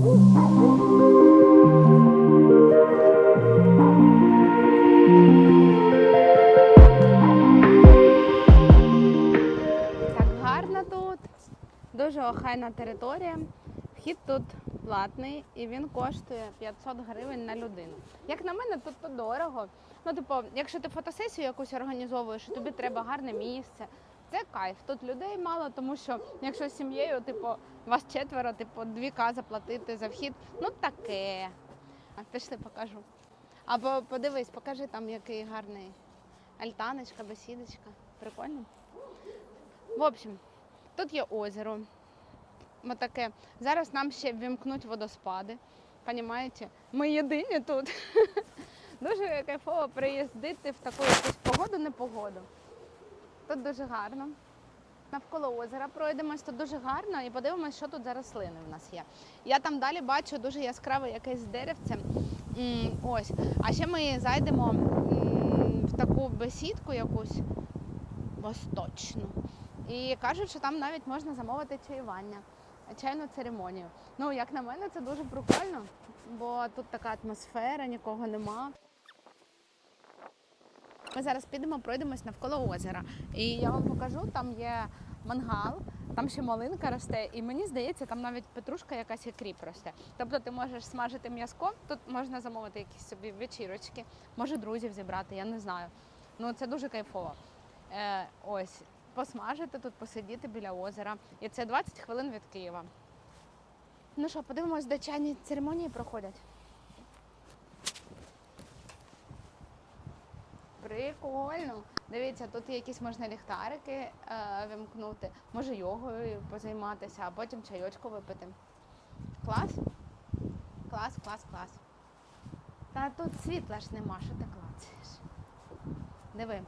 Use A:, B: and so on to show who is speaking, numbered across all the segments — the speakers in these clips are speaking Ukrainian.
A: Так гарно тут. Дуже охайна територія. Вхід тут платний і він коштує 500 гривень на людину. Як на мене, тут то дорого. Ну, типу, якщо ти фотосесію якусь організовуєш, тобі треба гарне місце. Це кайф. Тут людей мало, тому що якщо з сім'єю, типу, вас четверо, типу, 2К заплатити за вхід, ну таке. А пішли, покажу. Або подивись, покажи там, який гарний альтаночка, бесідочка. Прикольно. В общем, тут є озеро. Отаке. Зараз нам ще ввімкнуть водоспади. Понімаєте? Ми єдині тут. Дуже кайфово приїздити в таку якусь погоду, непогоду. Тут дуже гарно. Навколо озера пройдемось, тут дуже гарно і подивимось, що тут за рослини в нас є. Я там далі бачу дуже яскраве якесь деревце. Ось. А ще ми зайдемо в таку бесідку якусь восточну. І кажуть, що там навіть можна замовити чаювання, чайну церемонію. Ну, як на мене, це дуже прикольно, бо тут така атмосфера, нікого нема. Ми зараз підемо, пройдемось навколо озера. І я вам покажу, там є мангал, там ще малинка росте, і мені здається, там навіть петрушка якась і кріп росте. Тобто ти можеш смажити м'язко, тут можна замовити якісь собі вечірочки, може друзів зібрати, я не знаю. Ну це дуже кайфово. Е, ось, посмажити тут, посидіти біля озера. І це 20 хвилин від Києва. Ну що, подивимось, де чайні церемонії проходять. Прикольно. Дивіться, тут якісь можна ліхтарики е, вимкнути, може йогою позайматися, а потім чайочку випити. Клас? Клас, клас, клас. Та тут світла ж нема, що ти клацаєш. Диви.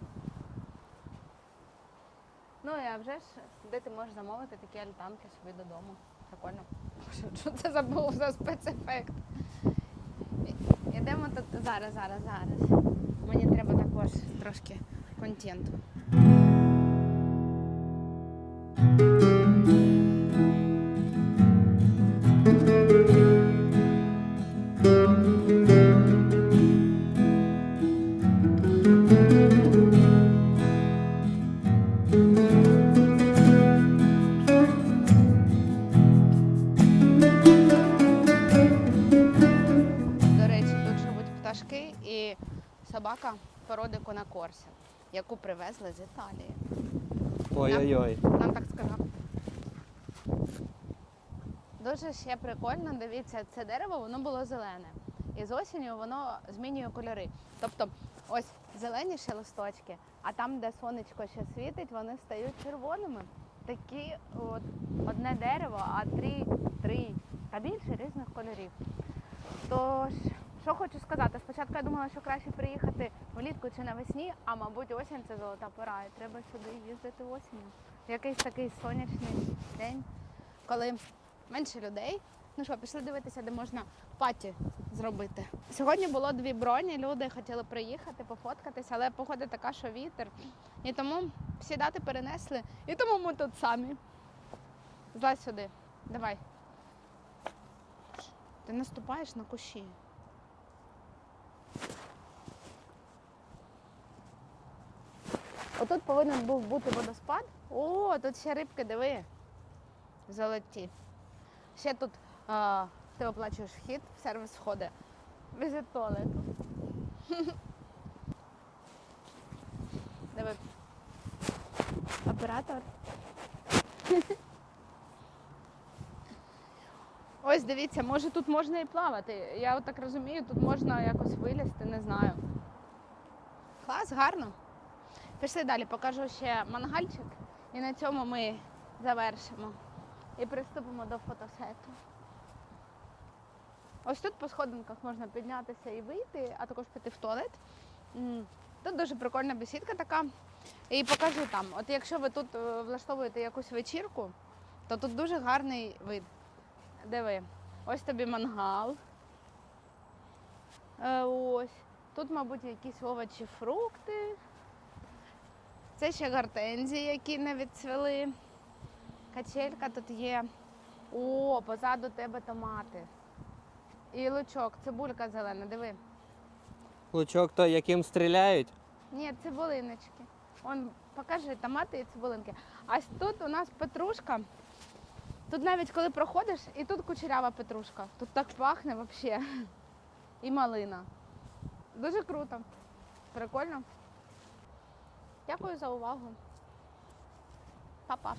A: Ну і а вже ж, де ти можеш замовити такі альтанки собі додому. Прикольно. Що, це за був за спецефект? Ідемо тут зараз, зараз, зараз. Мені треба також трошки контенту. Собака породи конакорсі, яку привезли з Італії.
B: Ой-ой-ой.
A: Нам так сказав. Дуже ще прикольно, дивіться, це дерево воно було зелене. І з осінню воно змінює кольори. Тобто ось зелені ще листочки, а там, де сонечко ще світить, вони стають червоними. Такі от одне дерево, а три, три та більше різних кольорів. Тож, що хочу сказати, спочатку я думала, що краще приїхати влітку чи навесні, а мабуть осінь це золота пора. І треба сюди їздити осінню. Якийсь такий сонячний день, коли менше людей. Ну що, пішли дивитися, де можна паті зробити. Сьогодні було дві броні, люди хотіли приїхати, пофоткатися, але погода така, що вітер. І тому всі дати перенесли. І тому ми тут самі. Злазь сюди. Давай. Ти наступаєш на кущі. Отут повинен був бути водоспад. О, тут ще рибки, диви. Золоті. Ще тут а, ти оплачуєш вхід, в сервіс входить. Візит туалету. Диви. Оператор. Ось дивіться, може тут можна і плавати. Я так розумію, тут можна якось вилізти, не знаю. Клас, гарно. Пішли далі, покажу ще мангальчик, і на цьому ми завершимо і приступимо до фотосету. Ось тут по сходинках можна піднятися і вийти, а також піти в туалет. Тут дуже прикольна бесідка така. І покажу там. От якщо ви тут е, влаштовуєте якусь вечірку, то тут дуже гарний вид. Диви, ось тобі мангал. Е, ось. Тут, мабуть, якісь овочі, фрукти. Це ще гортензії, які не відцвіли. Качелька тут є. О, позаду тебе томати. І лучок, цибулька зелена, диви.
B: Лучок той, яким стріляють.
A: Ні, цибулиночки. Он, покажи, томати і цибулинки. А тут у нас петрушка. Тут навіть коли проходиш, і тут кучерява петрушка. Тут так пахне взагалі. І малина. Дуже круто. Прикольно. Дякую за увагу. Па-па.